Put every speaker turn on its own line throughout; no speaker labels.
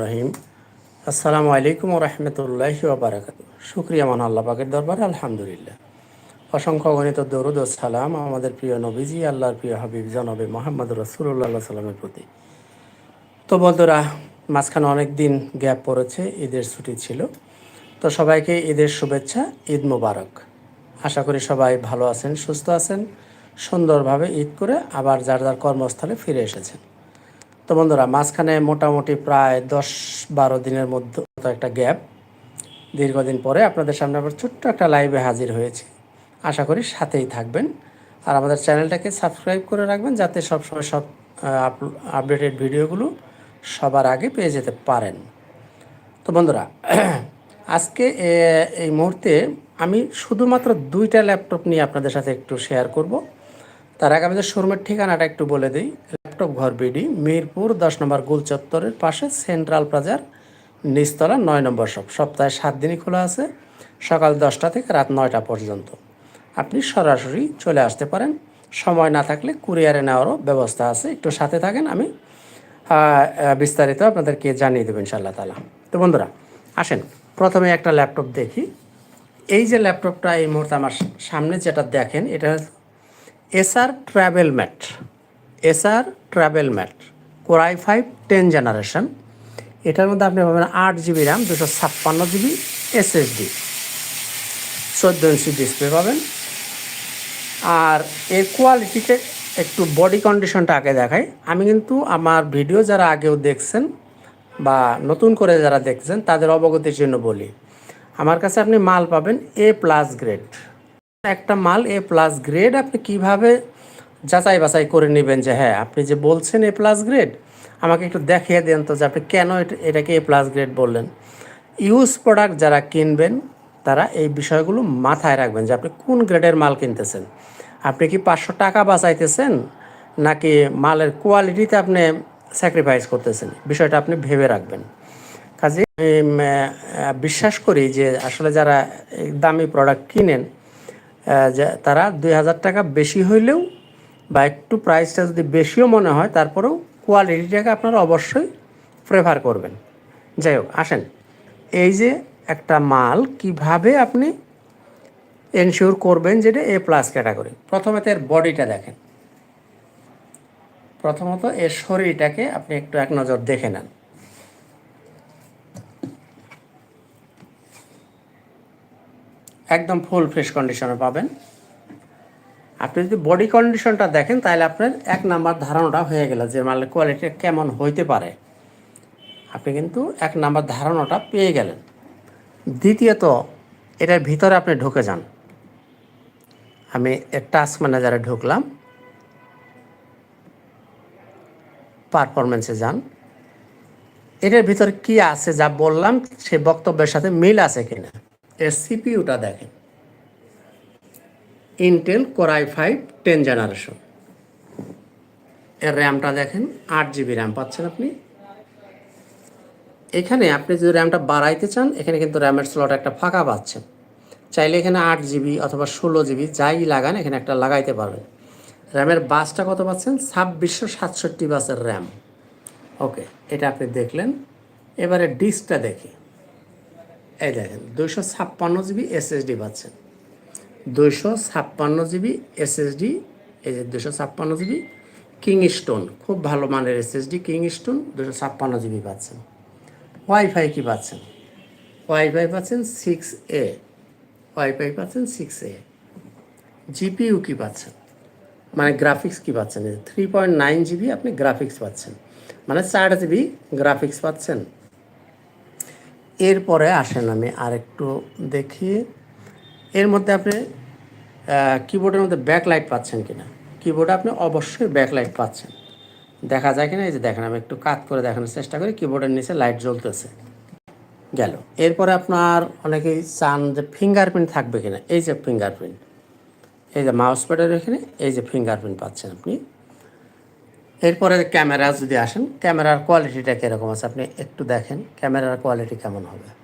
রহিম। আসসালামু আলাইকুম রহমতুল্লাহ বারাকাত শুক্রিয়া মান আল্লাহ পাকের দরবারে, আলহামদুলিল্লাহ। অসংখ্য গণিত দরুদ ও সালাম আমাদের প্রিয় নবীজি, আল্লাহর প্রিয় হাবিব জনবে মোহাম্মদ রসুল্লাহ সাল্লামের প্রতি। তো বন্ধুরা, মাঝখানে অনেক দিন গ্যাপ পড়েছে, ঈদের ছুটি ছিল। তো সবাইকে ঈদের শুভেচ্ছা, ঈদ মোবারক। আশা করি সবাই ভালো আছেন, সুস্থ আছেন, সুন্দরভাবে ঈদ করে আবার যার যার কর্মস্থলে ফিরে এসেছেন। তো বন্ধুরা, মাঝখানে মোটামুটি প্রায় দশ বারো দিনের মধ্যে একটা গ্যাপ। দীর্ঘদিন পরে আপনাদের সামনে আবার ছোট্ট একটা লাইভে হাজির হয়েছে। আশা করি সাথেই থাকবেন। আর আমাদের চ্যানেলটাকে সাবস্ক্রাইব করে রাখবেন যাতে সবসময় সব আপডেটেড ভিডিওগুলো সবার আগে পেয়ে যেতে পারেন। তো বন্ধুরা, আজকে এই মুহূর্তে আমি শুধুমাত্র দুইটা ল্যাপটপ নিয়ে আপনাদের সাথে একটু শেয়ার করব। তার আগে আমাদের শোরুমের ঠিকানাটা একটু বলে দিই। ল্যাপটপ ঘর বিডি, মিরপুর দশ নম্বর গোল চত্বরের পাশে সেন্ট্রাল প্লাজার নিচতলা নয় নম্বর শপ। সপ্তাহে সাত দিনই খোলা আছে, সকাল দশটা থেকে রাত নয়টা পর্যন্ত। আপনি সরাসরি চলে আসতে পারেন। সময় না থাকলে কুরিয়ারে নেওয়ারও ব্যবস্থা আছে। একটু সাথে থাকেন, আমি বিস্তারিত আপনাদেরকে জানিয়ে দেবো ইনশাল্লাহ তালা তো বন্ধুরা, আসেন, প্রথমে একটা ল্যাপটপ দেখি। এই যে ল্যাপটপটা এই মুহূর্তে আমার সামনে যেটা দেখেন, এটা SR travel mat. SR travel mat, core i five ten generation. এটার মধ্যে আপনি পাবেন আট জিবি র্যাম, দুশো ছাপ্পান্ন জিবি এসএসডি। চোদ্দ ইঞ্চি ডিসপ্লে পাবেন। আর এর কোয়ালিটিতে একটু বডি কন্ডিশনটা আগে দেখাই। আমি কিন্তু আমার ভিডিও যারা আগেও দেখছেন বা নতুন করে যারা দেখছেন, তাদের অবগতির জন্য বলি। আমার কাছে আপনি মাল পাবেন এ প্লাস গ্রেড একটা মাল এ প্লাস গ্রেড আপনি কীভাবে যাচাই বাছাই করে নেবেন যে হ্যাঁ আপনি যে বলছেন এ প্লাস গ্রেড আমাকে একটু দেখিয়ে দেন তো যে আপনি কেন এটা- এটাকে এ প্লাস গ্রেড বললেন। ইউজ প্রোডাক্ট যারা কিনবেন, তারা এই বিষয়গুলো মাথায় রাখবেন যে আপনি কোন গ্রেডের মাল কিনতেছেন। আপনি কি পাঁচশো টাকা বাঁচাইতেছেন, নাকি মালের কোয়ালিটিতে আপনি স্যাক্রিফাইস করতেছেন? বিষয়টা আপনি ভেবে রাখবেন। কাজে বিশ্বাস করি যে আসলে যারা দামি প্রোডাক্ট কিনেন তারা দুই হাজার টাকা বেশি হইলেও বা একটু প্রাইসটা যদি বেশিও মনে হয়, তারপরেও কোয়ালিটিটাকে আপনারা অবশ্যই প্রেফার করবেন। যাই হোক, আসেন। এই যে একটা মাল কীভাবে আপনি এনশিওর করবেন যেটা এ প্লাস ক্যাটাগরি প্রথমে এর বডিটা দেখেন। প্রথমত এর শরীরটাকে আপনি একটু এক নজর দেখে নেন। একদম ফুল ফ্রেশ কন্ডিশনে পাবেন। আপনি যদি বডি কন্ডিশনটা দেখেন, তাহলে আপনার এক নাম্বার ধারণাটা হয়ে গেল যে মালের কোয়ালিটি কেমন হইতে পারে। আপনি কিন্তু এক নাম্বার ধারণাটা পেয়ে গেলেন। দ্বিতীয়ত, এটার ভিতরে আপনি ঢুকে যান। আমি টাস্ক ম্যানেজারে ঢুকলাম। পারফরমেন্সে যান। এটার ভিতরে কি আছে যা বললাম, সে বক্তব্যের সাথে মিল আছে কিনা? এর সিপিইউটা দেখেন। Intel core i five ten generation এর র্যামটা দেখেন, আট জিবি র্যাম পাচ্ছেন আপনি। এখানে আপনি যদি র্যামটা বাড়াইতে চান, এখানে কিন্তু র্যামের স্লট একটা ফাঁকা পাচ্ছেন। চাইলে এখানে আট জিবি অথবা ষোলো জিবি যাই লাগান, এখানে একটা লাগাইতে পারবেন। র্যামের বাসটা কত পাচ্ছেন? ছাব্বিশশো সাতষট্টি বাসের র্যাম ওকে এটা আপনি দেখলেন। এবারে ডিস্কটা দেখি। এই দেখেন, দুইশো ছাপ্পান্ন জিবি এসএসডি পাচ্ছেন। দুইশো ছাপ্পান্ন জিবি এসএসডি, এই যে দুশো ছাপ্পান্ন জিবি কিং স্টোন খুব ভালো মানের এসএসডি কিং স্টোন দুশো ছাপ্পান্ন জিবি পাচ্ছেন। ওয়াইফাই কি পাচ্ছেন? ওয়াইফাই পাচ্ছেন সিক্স এ। ওয়াইফাই পাচ্ছেন সিক্স এ। জিপিইউ কি পাচ্ছেন? মানে গ্রাফিক্স কি পাচ্ছেন? থ্রি পয়েন্ট নাইন জিবি আপনি গ্রাফিক্স পাচ্ছেন। মানে চার জিবি গ্রাফিক্স পাচ্ছেন। এরপরে আসেন আমি আরেকটু দেখি। এর মধ্যে আপনি কিবোর্ডের মধ্যে ব্যাকলাইট পাচ্ছেন কিনা? কিবোর্ডে আপনি অবশ্যই ব্যাকলাইট পাচ্ছেন। দেখা যায় কিনা? এই যে দেখেন, আমি একটু কাত করে দেখানোর চেষ্টা করি। কিবোর্ডের নিচে লাইট জ্বলতেছে। গেল। এরপরে আপনার অনেকেই চান যে ফিঙ্গারপ্রিন্ট থাকবে কিনা। এই যে ফিঙ্গারপ্রিন্ট এই যে মাউস প্যাডের এখানে এই যে ফিঙ্গারপ্রিন্ট পাচ্ছেন আপনি। এরপরে ক্যামেরা যদি আসেন ক্যামেরার কোয়ালিটিটা কীরকম আছে? আপনি একটু দেখেন ক্যামেরার কোয়ালিটি কেমন হবে?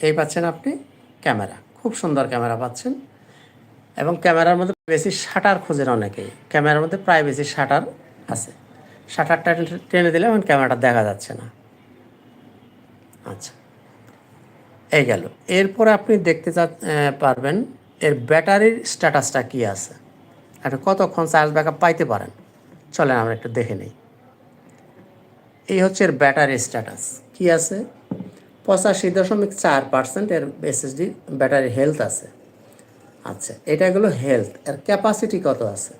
এই পাচ্ছেন আপনি ক্যামেরা। খুব সুন্দর ক্যামেরা পাচ্ছেন। এবং ক্যামেরার মধ্যে বেশি শাটার খোঁজেন অনেকেই। ক্যামেরার মধ্যে প্রাইভেসি শাটার আছে। শাটারটা টেনে দিলে এখন ক্যামেরাটা দেখা যাচ্ছে না। আচ্ছা। এই গেল। এরপরে আপনি দেখতে পারবেন এর ব্যাটারির স্ট্যাটাসটা কী আছে। একটা কতক্ষণ চার্জ ব্যাকআপ পাইতে পারেন? চলেন আমরা একটু দেখে নিই। এই হচ্ছে এর ব্যাটারি স্ট্যাটাস। কি আছে? পঁচাশি দশমিক চার পার্সেন্ট এর এসএসডি ব্যাটারি হেলথ আছে। আচ্ছা এটা হলো হেলথ এর ক্যাপাসিটি কত আছে?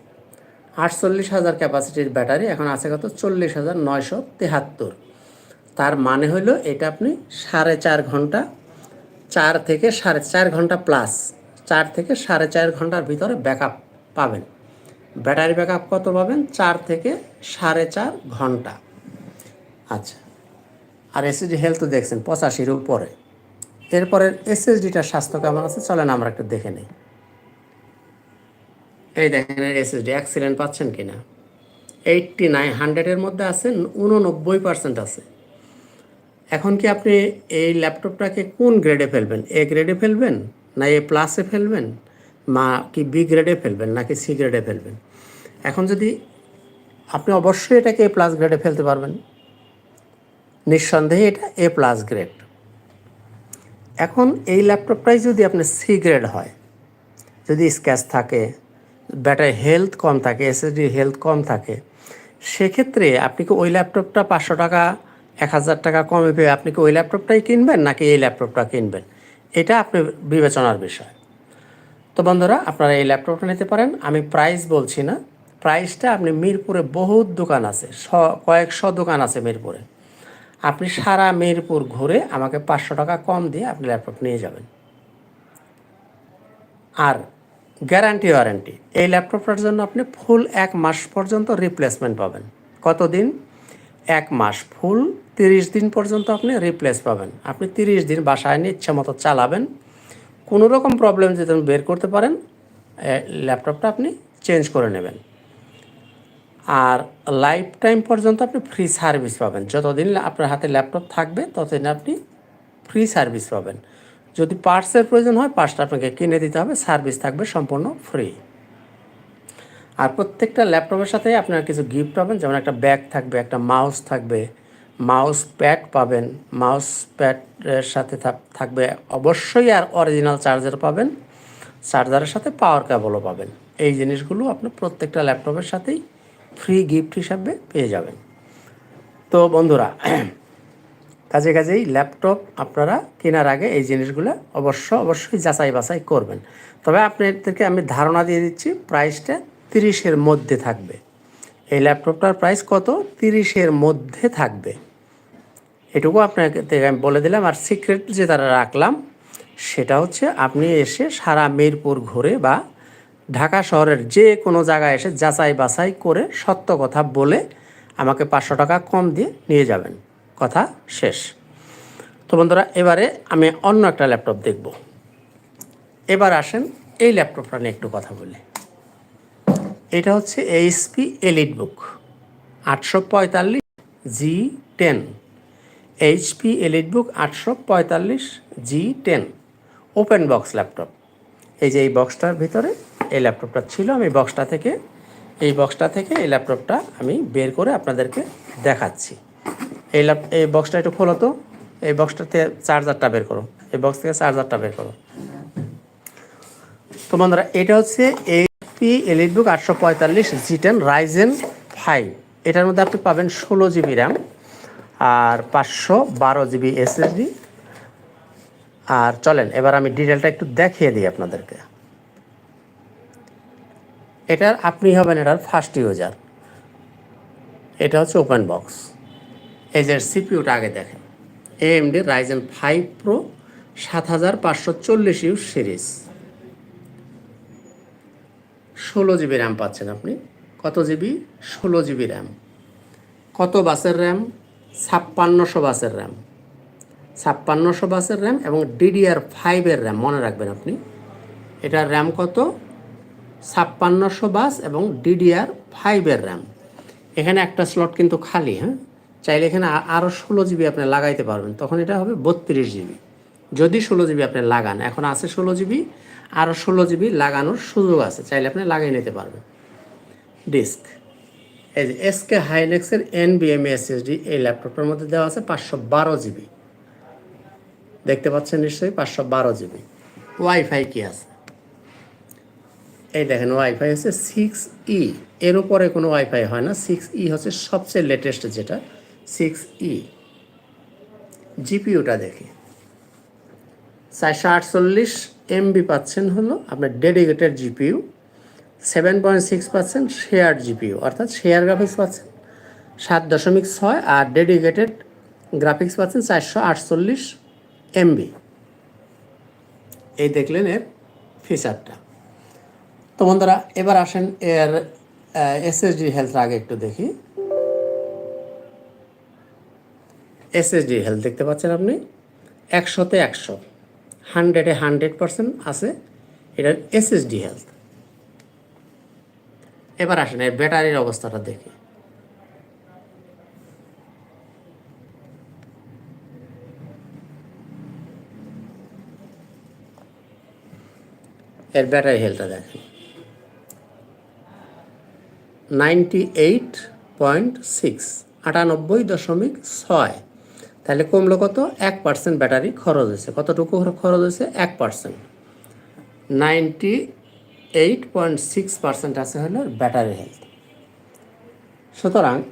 আটচল্লিশ হাজার ক্যাপাসিটির ব্যাটারি এখন আছে কত? চল্লিশ হাজার নয়শো তেহাত্তর। তার মানে হলো এটা আপনি সাড়ে চার ঘণ্টা, চার থেকে সাড়ে চার ঘণ্টা প্লাস চার থেকে সাড়ে চার ঘণ্টার ভিতরে ব্যাকআপ পাবেন। ব্যাটারি ব্যাকআপ কত পাবেন? চার থেকে সাড়ে চার ঘণ্টা। আচ্ছা আর এসএসডি হেলথ দেখছেন, পঁচাশির উপরে। এরপরে এসএসডিটার স্বাস্থ্য কেমন আছে? চলেন আমরা একটু দেখে নিই। এই দেখেন এসএসডি অ্যাক্সিডেন্ট পাচ্ছেন কি না এইটটি নাইন হান্ড্রেডের মধ্যে আছে, উননব্বই পার্সেন্ট আছে। এখন কি আপনি এই ল্যাপটপটাকে কোন গ্রেডে ফেলবেন? এ গ্রেডে ফেলবেন না এ প্লাসে ফেলবেন? মা, কি বি গ্রেডে ফেলবেন নাকি সি গ্রেডে ফেলবেন? এখন যদি আপনি অবশ্যই এটাকে এ প্লাস গ্রেডে ফেলতে পারবেন। নিঃসন্দেহে এটা এ প্লাস গ্রেড এখন এই ল্যাপটপটাই যদি আপনার সি গ্রেড হয়, যদি স্ক্যাচ থাকে ব্যাটারি হেলথ কম থাকে এসএসডি হেলথ কম থাকে, সেক্ষেত্রে আপনি কি ওই ল্যাপটপটা পাঁচশো টাকা, এক হাজার টাকা কমে পেয়ে আপনি কি ওই ল্যাপটপটাই কিনবেন, নাকি এই ল্যাপটপটা কিনবেন? এটা আপনি বিবেচনার বিষয়। তো বন্ধুরা, আপনারা এই ল্যাপটপটা নিতে পারেন। আমি প্রাইস বলছি না। প্রাইসটা আপনি মিরপুরে বহুত দোকান আছে, শ, কয়েকশো দোকান আছে মিরপুরে। আপনি সারা মিরপুর ঘুরে আমাকে পাঁচশো টাকা কম দিয়ে আপনি ল্যাপটপ নিয়ে যাবেন। আর গ্যারান্টি ওয়ারেন্টি এই ল্যাপটপটার জন্য আপনি ফুল এক মাস পর্যন্ত রিপ্লেসমেন্ট পাবেন। কতদিন? এক মাস ফুল তিরিশ দিন পর্যন্ত আপনি রিপ্লেস পাবেন। আপনি তিরিশ দিন বাসায় নিয়ে ইচ্ছা মতো চালাবেন। কোনো রকম প্রবলেম যদি বের করতে পারেন ল্যাপটপটা আপনি চেঞ্জ করে নেবেন। আর লাইফ টাইম পর্যন্ত আপনি ফ্রি সার্ভিস পাবেন। যতদিন আপনার হাতে ল্যাপটপ থাকবে, ততদিন আপনি ফ্রি সার্ভিস পাবেন। যদি পার্টসের প্রয়োজন হয় পার্টসটা আপনাকে কিনে দিতে হবে সার্ভিস থাকবে সম্পূর্ণ ফ্রি আর প্রত্যেকটা ল্যাপটপের সাথে আপনার কিছু গিফট পাবেন, যেমন একটা ব্যাগ থাকবে, একটা মাউস থাকবে। মাউস প্যাড পাবেন মাউস প্যাডের সাথে থাক- থাকবে অবশ্যই আর অরিজিনাল চার্জার পাবেন। চার্জারের সাথে পাওয়ার কেবলও পাবেন। এই জিনিসগুলো আপনি প্রত্যেকটা ল্যাপটপের সাথেই ফ্রি গিফট হিসাবে পেয়ে যাবেন। তো বন্ধুরা, কাজে কাজেই ল্যাপটপ আপনারা কেনার আগে এই জিনিসগুলো অবশ্য অবশ্যই যাচাই বাছাই করবেন। তবে আপনাদেরকে আমি ধারণা দিয়ে দিচ্ছি প্রাইসটা তিরিশের মধ্যে থাকবে। এই ল্যাপটপটার প্রাইস কত? তিরিশের মধ্যে থাকবে। এটুকু আপনাকে আমি বলে দিলাম, আর সিক্রেট যে তারা রাখলাম, সেটা হচ্ছে আপনি এসে সারা মিরপুর ঘুরে বা ঢাকা শহরের যে কোনো জায়গায় এসে যাচাই বাছাই করে সত্য কথা বলে আমাকে পাঁচশো টাকা কম দিয়ে নিয়ে যাবেন। কথা শেষ। তো বন্ধুরা, এবারে আমি অন্য একটা ল্যাপটপ দেখব। এবার আসেন এই ল্যাপটপটা নিয়ে একটু কথা বলি। এটা হচ্ছে এইচপি এলিট বুক আটশো পঁয়তাল্লিশ G ten. HP EliteBook আটশো পঁয়তাল্লিশ G ten. Open box laptop. এই যে এই বক্সটার ভিতরে এই ল্যাপটপটা ছিল, আমি বক্সটা থেকে, এই বক্সটা থেকে এই ল্যাপটপটা আমি বের করে আপনাদেরকে দেখাচ্ছি। এই ল্যাপ এই বক্সটা একটু খোলো তো। এই বক্সটাতে চার্জারটা বের করো। এই বক্স থেকে চার্জারটা বের করো। তো বন্ধুরা, এটা হচ্ছে এইচপি এলিট বুক আটশো পঁয়তাল্লিশ জি টেন রাইজেন ফাইভ এটার মধ্যে আপনি পাবেন ষোলো জিবি র্যাম আর পাঁচশো বারো জিবি এসএসডি আর চলেন, এবার আমি ডিটেলটা একটু দেখিয়ে দিই আপনাদেরকে। এটার আপনি হবেন এটার ফার্স্ট ইউজার এটা হচ্ছে ওপেন বক্স যে সিপিউটা আগে দেখেন। এএমডি রাইজেন ফাইভ প্রো সাত হাজার পাঁচশো চল্লিশ ইউ সিরিজ। ষোলো জিবি র্যাম পাচ্ছেন আপনি। কত জিবি? ষোলো জিবি র্যাম কত বাসের র্যাম ছাপ্পান্নশো বাসের র্যাম ছাপ্পান্নশো বাসের র্যাম এবং ডিডিআর ফাইভের র্যাম মনে রাখবেন আপনি। এটার র্যাম কত? ছাপ্পান্নশো বাস এবং ডিডিআর ফাইভের র্যাম। এখানে একটা স্লট কিন্তু খালি হ্যাঁ? চাইলে এখানে আরও ষোলো জিবি আপনি লাগাইতে পারবেন। তখন এটা হবে বত্রিশ জিবি। যদি ষোলো জিবি আপনি লাগান, এখন আছে ষোলো জিবি আরও ষোলো জিবি লাগানোর সুযোগ আছে, চাইলে আপনি লাগিয়ে নিতে পারবেন। ডিস্ক। এই যে এসকে হাইনেক্সের এনবিএমএ এসএসডি এই ল্যাপটপটার মধ্যে দেওয়া আছে পাঁচশো বারো জিবি। দেখতে পাচ্ছেন নিশ্চয়ই পাঁচশো বারো জিবি। ওয়াইফাই কি আছে? এই দেখেন ওয়াইফাই হচ্ছে সিক্স ই। এর উপরে কোনো ওয়াইফাই হয় না। সিক্স ই হচ্ছে সবচেয়ে লেটেস্ট যেটা। সিক্স ই। জিপিউটা দেখি। চারশো আটচল্লিশ এমবি পাচ্ছেন হলো আপনার dedicated GPU. Seven point six percent share GPU, অর্থাৎ শেয়ার গ্রাফিক্স পাচ্ছেন। সাত দশমিক ছয় আর ডেডিকেটেড গ্রাফিক্স পাচ্ছেন চারশো আটচল্লিশ এমবি। এই দেখলেন এর ফিচারটা তো বন্ধুরা, এবার আসেন এর এসএসডি হেলথ আগে একটু দেখি। এসএসডি হেলথ দেখতে পাচ্ছেন আপনি? একশোতে একশো। হান্ড্রেডে হান্ড্রেড পার্সেন্ট আছে এটার এসএসডি হেলথ এবার আসেন এর ব্যাটারির অবস্থাটা দেখি। এর ব্যাটারি হেলথটা দেখেন। নাইনটি এইট পয়েন্ট সিক্স আটানব্বই দশমিক ছয়। তাহলে কমলো কত? এক পার্সেন্ট ব্যাটারি খরচ হয়েছে। কতটুকু খরচ হয়েছে? এক percent ninety eight point six percent আছে হলো ব্যাটারি হেলথ। সুতরাং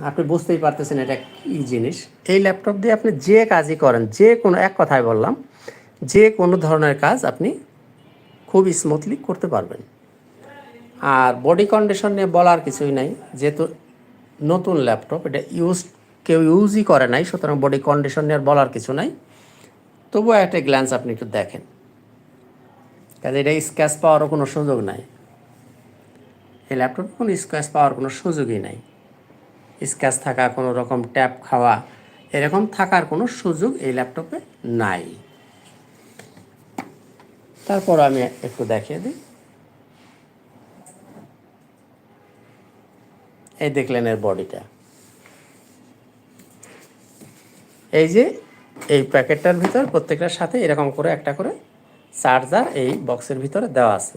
আপনি বুঝতেই পারতেছেন এটা কী জিনিস। এই ল্যাপটপ দিয়ে আপনি যে কাজই করেন, যে কোনো এক কথায় বললাম, যে কোনো ধরনের কাজ আপনি খুব স্মুথলি করতে পারবেন। আর বডি কন্ডিশন নিয়ে বলার কিছুই নাই। যেহেতু নতুন ল্যাপটপ এটা ইউজ কেউ ইউজই করে নাই, সুতরাং বডি কন্ডিশন নিয়ে বলার কিছু নাই। তবুও একটা গ্ল্যান্স আপনি একটু দেখেন। কাজে এটা স্ক্যাচ পাওয়ারও কোনো সুযোগ নাই। এই ল্যাপটপে কোনো স্ক্র্যাচ পাওয়ার কোনো সুযোগই নাই। স্ক্র্যাচ থাকা, কোনো রকম ট্যাপ খাওয়া, এরকম থাকার কোনো সুযোগ এই ল্যাপটপে নাই। তারপর আমি একটু দেখিয়ে দিই। এই দেখলেন এর বডিটা। এই যে, এই প্যাকেটটার ভিতর প্রত্যেকটার সাথে এরকম করে একটা করে চার্জার এই বক্সের ভিতরে দেওয়া আছে।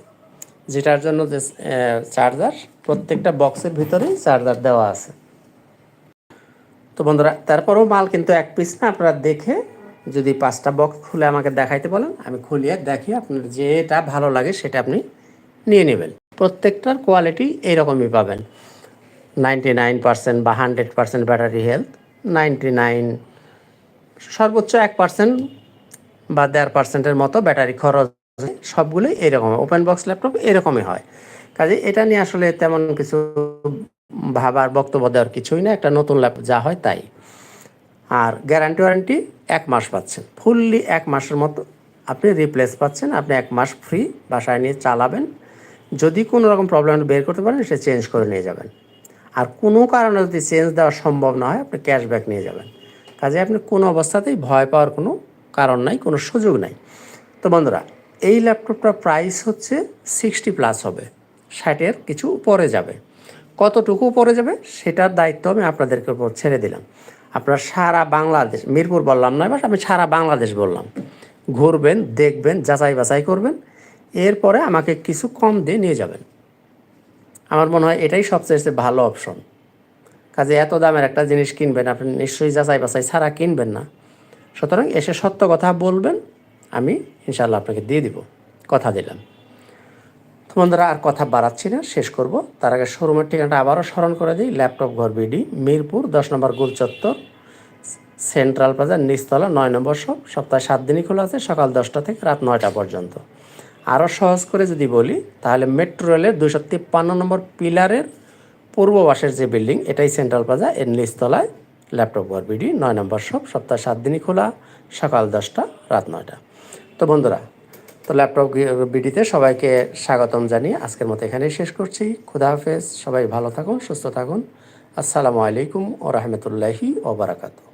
যেটার জন্য যে চার্জার, প্রত্যেকটা বক্সের ভিতরেই চার্জার দেওয়া আছে। তো বন্ধুরা, তারপরেও মাল কিন্তু এক পিস না, আপনারা দেখে যদি পাঁচটা বক্স খুলে আমাকে দেখাইতে বলেন, আমি খুলিয়ে দেখি আপনার যেটা ভালো লাগে সেটা আপনি নিয়ে নেবেন। প্রত্যেকটার কোয়ালিটি এইরকমই পাবেন। নাইনটি নাইন পার্সেন্ট বা hundred percent battery health ninety nine সর্বোচ্চ এক পার্সেন্ট বা দেড় পার্সেন্টের মতো ব্যাটারি খরচ সবগুলোই এরকম ওপেন বক্স ল্যাপটপ এরকমই হয়। কাজে এটা নিয়ে আসলে তেমন কিছু ভাবার বক্তব্য দেওয়ার কিছুই না একটা নতুন ল্যাপটপ যা হয় তাই। আর গ্যারান্টি ওয়ারেন্টি এক মাস পাচ্ছেন। ফুললি এক মাসের মতো আপনি রিপ্লেস পাচ্ছেন। আপনি এক মাস ফ্রি বাসায় নিয়ে চালাবেন। যদি কোনো রকম প্রবলেম বের করতে পারেন, সে চেঞ্জ করে নিয়ে যাবেন। আর কোনো কারণে যদি চেঞ্জ দেওয়া সম্ভব না হয়, আপনি ক্যাশব্যাক নিয়ে যাবেন। কাজে আপনি কোনো অবস্থাতেই ভয় পাওয়ার কোনো কারণ নাই, কোনো সুযোগ নাই। তো বন্ধুরা, এই ল্যাপটপটার প্রাইস হচ্ছে সিক্সটি প্লাস হবে। ষাটের কিছু উপরে যাবে। কতটুকু উপরে যাবে, সেটার দায়িত্ব আমি আপনাদেরকে উপর ছেড়ে দিলাম। আপনার সারা বাংলাদেশ, মিরপুর বললাম না এবার আমি সারা বাংলাদেশ বললাম। ঘুরবেন, দেখবেন যাচাই বাছাই করবেন। এরপরে আমাকে কিছু কম দিয়ে নিয়ে যাবেন। আমার মনে হয় এটাই সবচেয়ে ভালো অপশন কাজে এত দামের একটা জিনিস কিনবেন, আপনি নিশ্চয়ই যাচাই বাছাই ছাড়া কিনবেন না। সুতরাং এসে সত্য কথা বলবেন, আমি ইনশাল্লাহ আপনাকে দিয়ে দিব। কথা দিলাম। তো বন্ধুরা, আর কথা বাড়াচ্ছি না, শেষ করব। তার আগে শোরুমের ঠিকানাটা আবারও স্মরণ করে দিই, ল্যাপটপ ঘর বিডি, মিরপুর, দশ নম্বর গোল চত্বর, সেন্ট্রাল প্লাজার নিচতলা, নয় নম্বর শপ। সপ্তাহে সাত দিনই খোলা আছে, সকাল দশটা থেকে রাত নয়টা পর্যন্ত। আরও সহজ করে যদি বলি, তাহলে মেট্রো রেলের দুশো তিপ্পান্ন নম্বর পিলারের পূর্ব পাশের যে বিল্ডিং এটাই সেন্ট্রাল প্লাজা এর নিচতলায় ল্যাপটপ বিডি, নয় নম্বর শপ সপ্তাহে সাত দিনই খোলা, সকাল দশটা, রাত নয়টা। তো বন্ধুরা, তো ল্যাপটপ বিডিতে সবাইকে স্বাগতম জানিয়ে আজকের মতো এখানেই শেষ করছি। খুদা হাফেজ, সবাই ভালো থাকুন, সুস্থ থাকুন। আসসালামু আলাইকুম ও রহমতুল্লাহি ওবরাকাতু